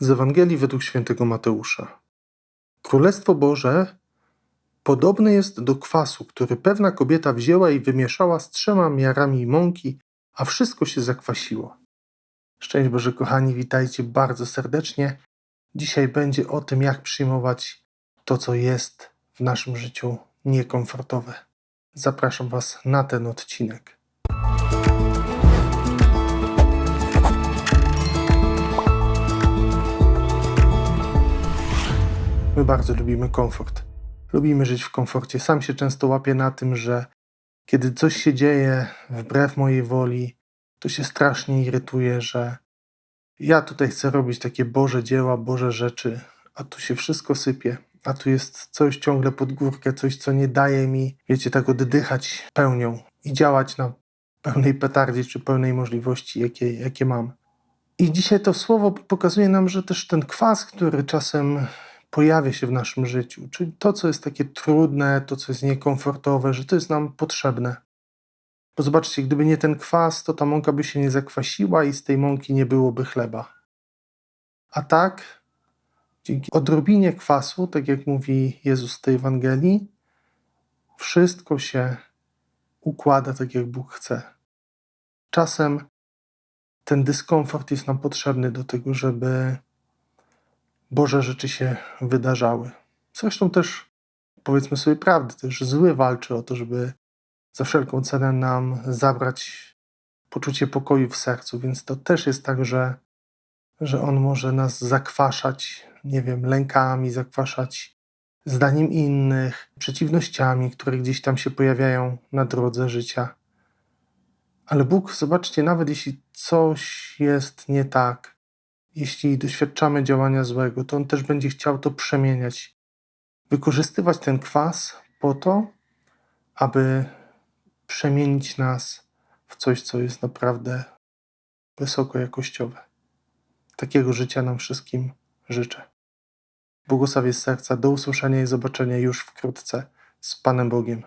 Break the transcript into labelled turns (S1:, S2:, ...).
S1: Z Ewangelii według świętego Mateusza. Królestwo Boże podobne jest do kwasu, który pewna kobieta wzięła i wymieszała z trzema miarami mąki, a wszystko się zakwasiło. Szczęść Boże, kochani, witajcie bardzo serdecznie. Dzisiaj będzie o tym, jak przyjmować to, co jest w naszym życiu niekomfortowe. Zapraszam Was na ten odcinek. My bardzo lubimy komfort. Lubimy żyć w komforcie. Sam się często łapię na tym, że kiedy coś się dzieje wbrew mojej woli, to się strasznie irytuję, że ja tutaj chcę robić takie Boże dzieła, Boże rzeczy, a tu się wszystko sypie, a tu jest coś ciągle pod górkę, coś, co nie daje mi, wiecie, tak oddychać pełnią i działać na pełnej petardzie czy pełnej możliwości, jakie, jakie mam. I dzisiaj to słowo pokazuje nam, że też ten kwas, który czasem pojawia się w naszym życiu, czyli to, co jest takie trudne, to, co jest niekomfortowe, że to jest nam potrzebne. Bo zobaczcie, gdyby nie ten kwas, to ta mąka by się nie zakwasiła i z tej mąki nie byłoby chleba. A tak, dzięki odrobinie kwasu, tak jak mówi Jezus w tej Ewangelii, wszystko się układa tak, jak Bóg chce. Czasem ten dyskomfort jest nam potrzebny do tego, żeby Boże rzeczy się wydarzały. Zresztą też, powiedzmy sobie prawdę, też zły walczy o to, żeby za wszelką cenę nam zabrać poczucie pokoju w sercu, więc to też jest tak, że, że on może nas zakwaszać, nie wiem, lękami, zakwaszać zdaniem innych, przeciwnościami, które gdzieś tam się pojawiają na drodze życia. Ale Bóg, zobaczcie, nawet jeśli coś jest nie tak, jeśli doświadczamy działania złego, to On też będzie chciał to przemieniać. Wykorzystywać ten kwas po to, aby przemienić nas w coś, co jest naprawdę wysokojakościowe. Takiego życia nam wszystkim życzę. Błogosławię z serca. Do usłyszenia i zobaczenia już wkrótce z Panem Bogiem.